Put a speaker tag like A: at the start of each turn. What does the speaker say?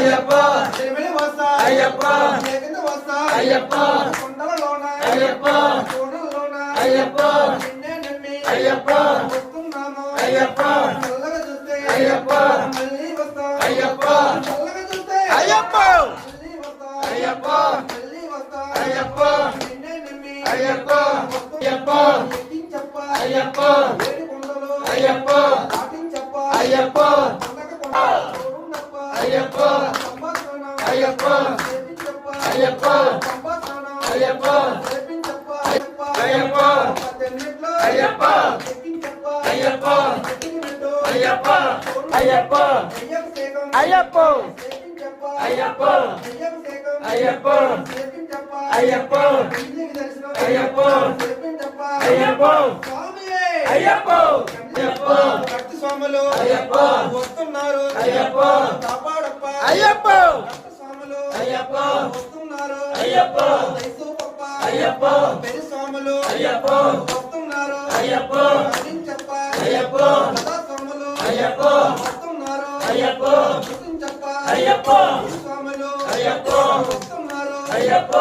A: అయ్యప్ప.
B: చెలిమిలి వస్తా.
A: అయ్యప్ప.
B: కింద వస్తా.
A: అయ్యప్ప.
B: కొండలలోన.
A: అయ్యప్ప.
B: కోడలలోన
A: అయ్యప్ప.
B: నిన్నే నమ్మి.
A: అయ్యప్ప.
B: వస్తున్నాము.
A: అయ్యప్ప.
B: చల్లగా చూస్తే.
A: అయ్యప్ప.
B: మళ్ళీ వస్తా.
A: అయ్యప్ప.
B: చల్లగా చూస్తే.
A: అయ్యప్ప.
B: మళ్ళీ వస్తా.
A: అయ్యప్ప.
B: మళ్ళీ వస్తా.
A: అయ్యప్ప.
B: నిన్నే నమ్మి.
A: అయ్యప్ప. అయ్యప్ప. అయ్యప్ప.
B: కొండలు
A: అయ్యప్ప. అయ్యప్ప అయ్యప్ప అయ్యప్ప అయ్యప్ప అయ్యప్ప
B: అయ్యప్ప
A: అయ్యప్ప అయ్యప్ప అయ్యప్ప అయ్యప్ప అయ్యప్ప
B: అయ్యప్ప
A: అయ్యప్ప అయ్యప్ప
B: అయ్యప్ప
A: అయ్యప్ప
B: భక్తి స్వాములు
A: అయ్యప్ప
B: వస్తున్నారు
A: అయ్యప్ప
B: కాపాడప్ప
A: అయ్యప్ప అయ్యప్ప.
B: వస్తున్నారు.
A: అయ్యప్ప.
B: దైసూపప్ప
A: అయ్యప్ప.
B: పెరి స్వాములు
A: అయ్యప్ప.
B: వస్తున్నారు.
A: అయ్యప్ప.
B: అందించప్ప
A: అయ్యప్ప.
B: కథా స్వాములు
A: అయ్యప్ప.
B: వస్తున్నారు.
A: అయ్యప్ప.
B: గుర్తించప్ప
A: అయ్యప్ప.
B: స్వాములు
A: అయ్యప్ప.
B: వస్తున్నారు.
A: అయ్యప్ప.